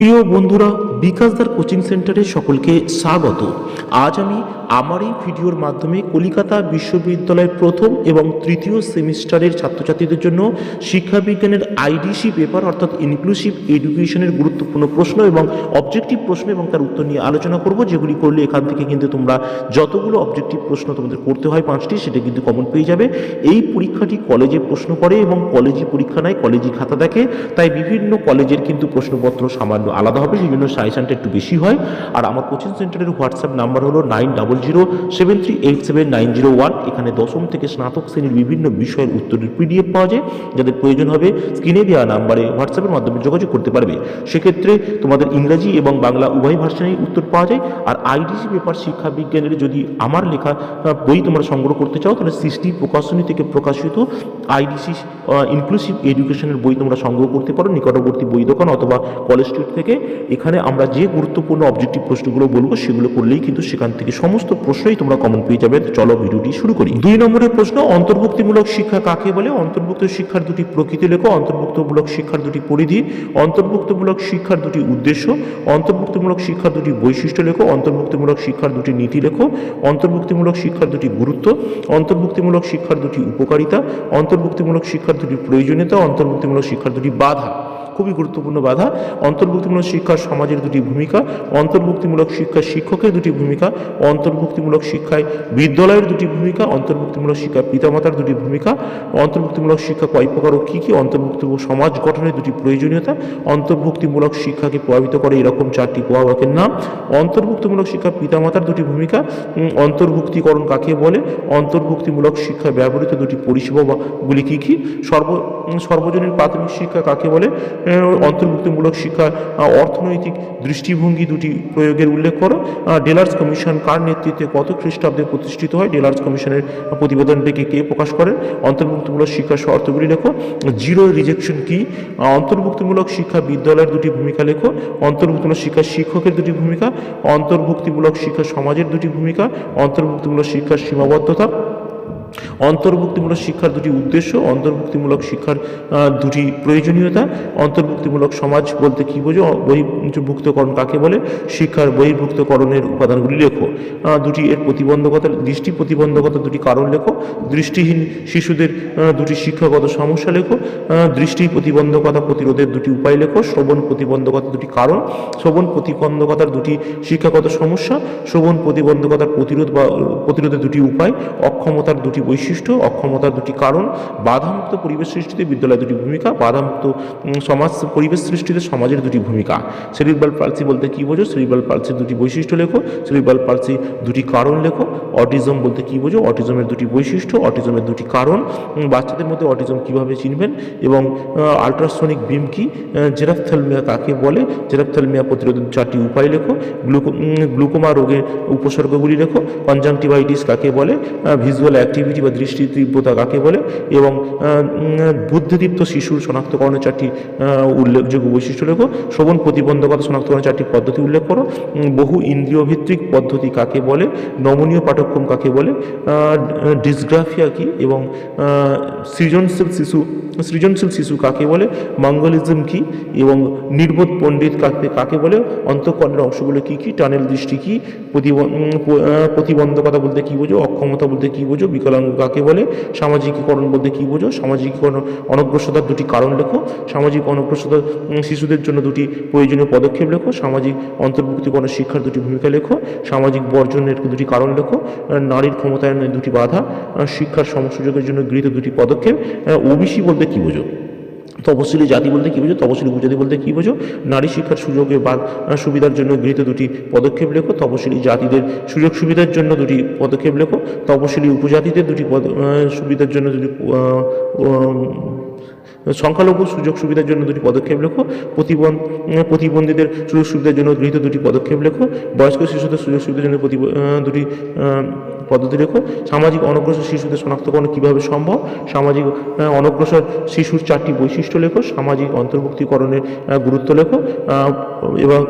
প্রিয় বন্ধুরা বিকাশদার কোচিং সেন্টারে সকলকে স্বাগত। আজ আমি আমার এই ভিডিওর মাধ্যমে কলিকাতা বিশ্ববিদ্যালয়ের প্রথম এবং তৃতীয় সেমিস্টারের ছাত্রছাত্রীদের জন্য শিক্ষাবিজ্ঞানের আইডিসি পেপার অর্থাৎ ইনক্লুসিভ এডুকেশনের গুরুত্বপূর্ণ প্রশ্ন এবং অবজেক্টিভ প্রশ্ন এবং তার উত্তর নিয়ে আলোচনা করব। যেগুলি করলে এখান থেকে কিন্তু তোমরা যতগুলো অবজেক্টিভ প্রশ্ন তোমাদের করতে হয় পাঁচটি, সেটা কিন্তু কমন পেয়ে যাবে। এই পরীক্ষাটি কলেজে প্রশ্ন করে এবং কলেজি পরীক্ষা নেয় কলেজি খাতা দেখে। তাই বিভিন্ন কলেজের কিন্তু প্রশ্নপত্র সামান্য আলাদা হবে জন্য সাজেশনটা একটু বেশি হয়। আর আমার কোচিং সেন্টারের হোয়াটসঅ্যাপ নাম্বার হলো nine double zero seven three eight seven nine zero one. এখানে দশম থেকে স্নাতক শ্রেণির বিভিন্ন বিষয়ের উত্তরের পিডিএফ পাওয়া যায়, যাদের প্রয়োজন হবে স্ক্রিনে দেওয়া নাম্বারে হোয়াটসঅ্যাপের মাধ্যমে যোগাযোগ করতে পারবে। সেক্ষেত্রে তোমাদের ইংরাজি এবং বাংলা উভয় ভাষায় উত্তর পাওয়া যায়। আর আইডিসি পেপার শিক্ষা বিজ্ঞানের যদি আমার লেখা বই তোমরা সংগ্রহ করতে চাও, তাহলে সৃষ্টি প্রকাশনী থেকে প্রকাশিত আইডিসি ইনক্লুসিভ এডুকেশনের বই তোমরা সংগ্রহ করতে পারো, নিকটবর্তী বই দোকান অথবা কলেজ স্ট্রিট থেকে। এখানে আমরা যে গুরুত্বপূর্ণ অবজেক্টিভ প্রশ্নগুলো বলব, সেগুলো করলেই কিন্তু সেখান থেকে সমস্ত প্রশ্নই তোমরা কমন পেয়ে যাবে। চলো ভিডিওটি শুরু করি। দুই নম্বরের প্রশ্ন, অন্তর্ভুক্তিমূলক শিক্ষা কাকে বলে? অন্তর্ভুক্ত শিক্ষার দুটি প্রকৃতি লেখো, অন্তর্ভুক্তমূলক শিক্ষার দুটি পরিধি, অন্তর্ভুক্তমূলক শিক্ষার দুটি উদ্দেশ্য, অন্তর্ভুক্তমূলক শিক্ষার দুটি বৈশিষ্ট্য লেখো, অন্তর্ভুক্তিমূলক শিক্ষার দুটি নীতি লেখো, অন্তর্ভুক্তিমূলক শিক্ষার দুটি গুরুত্ব, অন্তর্ভুক্তিমূলক শিক্ষার দুটি উপকারিতা, অন্তর্ভুক্তিমূলক শিক্ষার দুটি প্রয়োজনীয়তা, অন্তর্ভুক্তিমূলক শিক্ষার দুটি বাধা। খুবই গুরুত্বপূর্ণ বাধা। অন্তর্ভুক্তিমূলক শিক্ষা সমাজের দুটি ভূমিকা, অন্তর্ভুক্তিমূলক শিক্ষা শিক্ষকের দুটি ভূমিকা, অন্তর্ভুক্তিমূলক শিক্ষায় বিদ্যালয়ের দুটি ভূমিকা, অন্তর্ভুক্তিমূলক শিক্ষা পিতামাতার দুটি ভূমিকা, অন্তর্ভুক্তিমূলক শিক্ষা কয় প্রকার ও কী কী অন্তর্ভুক্ত সমাজ গঠনের দুটি প্রয়োজনীয়তা, অন্তর্ভুক্তিমূলক শিক্ষাকে প্রভাবিত করে এরকম চারটি প্রভাবকের নাম, অন্তর্ভুক্তিমূলক শিক্ষা পিতামাতার দুটি ভূমিকা অন্তর্ভুক্তিকরণ কাকে বলে, অন্তর্ভুক্তিমূলক শিক্ষা ব্যবহৃত দুটি পরিষেবাগুলি কী কী, সর্ব সর্বজনীন প্রাথমিক শিক্ষা কাকে বলে অন্তর্ভুক্তিমূলক শিক্ষা অর্থনৈতিক দৃষ্টিভঙ্গি দুটি প্রয়োগের উল্লেখ করো। ডেলার্স কমিশন কার নেতৃত্বে কত খ্রিস্টাব্দে প্রতিষ্ঠিত হয়? ডেলার্স কমিশনের প্রতিবেদনটিকে কে প্রকাশ করেন অন্তর্ভুক্তিমূলক শিক্ষার শর্তগুলি লেখো। জিরো রিজেকশন কি? অন্তর্ভুক্তিমূলক শিক্ষা বিদ্যালয়ের দুটি ভূমিকা লেখো। অন্তর্ভুক্তিমূলক শিক্ষা শিক্ষকের দুটি ভূমিকা। অন্তর্ভুক্তিমূলক শিক্ষা সমাজের দুটি ভূমিকা। অন্তর্ভুক্তিমূলক শিক্ষার সীমাবদ্ধতা। অন্তর্ভুক্তিমূলক শিক্ষার দুটি উদ্দেশ্য, অন্তর্ভুক্তিমূলক শিক্ষার দুটি প্রয়োজনীয়তা, অন্তর্ভুক্তিমূলক সমাজ বলতে কী বোঝো? বহির্ভুক্তকরণ কাকে বলে? শিক্ষার বহির্ভুক্তকরণের উপাদানগুলি লেখো। দুটি এর প্রতিবন্ধকতা, দৃষ্টি প্রতিবন্ধকতা দুটি কারণ লেখো। দৃষ্টিহীন শিশুদের দুটি শিক্ষাগত সমস্যা লেখো। দৃষ্টি প্রতিবন্ধকতা প্রতিরোধের দুটি উপায় লেখো। শ্রবণ প্রতিবন্ধকতা দুটি কারণ। শ্রবণ প্রতিবন্ধকতার দুটি শিক্ষাগত সমস্যা। শ্রবণ প্রতিবন্ধকতার প্রতিরোধ বা, প্রতিরোধের দুটি উপায়। অক্ষমতার দুটি বৈশিষ্ট্য অক্ষমতার দুটি কারণ, বাধামুক্ত পরিবেশ সৃষ্টিতে বিদ্যালয়ের দুটি ভূমিকা, বাধামুক্ত সমাজ, পরিবেশ সৃষ্টিতে সমাজের দুটি ভূমিকা। সেরিব্রাল পালসি বলতে কী বোঝো? সেরিব্রাল পালসির দুটি বৈশিষ্ট্য লেখো, সেরিব্রাল পালসি দুটি কারণ লেখো। অটিজম বলতে কী বোঝো? অটিজমের দুটি বৈশিষ্ট্য, অটিজমের দুটি কারণ। বাচ্চাদের মধ্যে অটিজম কীভাবে চিনবেন? এবং আলট্রাসনিক বিম কি? জেরাফথ্যালমিয়া কাকে বলে? জেরাফথ্যালমিয়া প্রতিরোধের চারটি উপায় লেখো। গ্লুকো গ্লুকোমা রোগের উপসর্গগুলি লেখো। কনজাংটিভাইটিস কাকে বলে? ভিজুয়াল অ্যাক্টিভিটি বা দৃষ্টি তীব্রতা কাকে বলে? এবং বুদ্ধিদীপ্ত শিশুর শনাক্তকরণের চারটি উল্লেখযোগ্য বৈশিষ্ট্য লেখো। শ্রবণ প্রতিবন্ধকতা শনাক্তকরণের চারটি পদ্ধতি উল্লেখ করো। বহু ইন্দ্রিয়ভিত্তিক পদ্ধতি কাকে বলে? নমনীয় পাঠক্রম কাকে বলে? ডিসগ্রাফিয়া কি? এবং সৃজনশীল শিশু সৃজনশীল শিশু কাকে বলে? মঙ্গলিজম কি? এবং নির্বোধ পণ্ডিত কাকে কাকে বলে? অন্তঃকরণের অংশগুলো কি কি? টানেল দৃষ্টি কি? প্রতিবন্ধকতা বলতে কী বোঝো? অক্ষমতা বলতে কী বোঝো? বিকলাঙ্গ কাকে বলে? সামাজিকীকরণ বলতে কী বোঝো? সামাজিকীকরণ অনগ্রসতার দুটি কারণ লেখো। সামাজিক অনগ্রসতা শিশুদের জন্য দুটি প্রয়োজনীয় পদক্ষেপ লেখো। সামাজিক অন্তর্ভুক্তিকরণ শিক্ষার দুটি ভূমিকা লেখো। সামাজিক বর্জনের দুটি কারণ লেখো। নারীর ক্ষমতায়নের দুটি বাধা। শিক্ষার সমসুযোগের জন্য গৃহীত দুটি পদক্ষেপ। ওবিসি বলতে কী বোঝো? তপশিলি জাতি বলতে কী বোঝো? তপশিলি উপজাতি বলতে কী বোঝো? নারী শিক্ষার সুযোগে বা সুবিধার জন্য গৃহীত দুটি পদক্ষেপ লেখো। তপশিলি জাতিদের সুযোগ সুবিধার জন্য দুটি পদক্ষেপ লেখো। তপশিলি উপজাতিদের দুটি পদ সুবিধার জন্য দুটি সংখ্যালঘু সুযোগ সুবিধার জন্য দুটি পদক্ষেপ লেখো। প্রতিবন্ধ প্রতিবন্ধীদের সুযোগ সুবিধার জন্য গৃহীত দুটি পদক্ষেপ লেখো। বয়স্ক শিশুদের সুযোগ সুবিধার জন্য দুটি পদ্ধতি লেখো। সামাজিক অনগ্রসর শিশুদের শনাক্তকরণ কীভাবে সম্ভব? সামাজিক অনগ্রসর শিশুর চারটি বৈশিষ্ট্য লেখো। সামাজিক অন্তর্ভুক্তিকরণের গুরুত্ব লেখো। এবং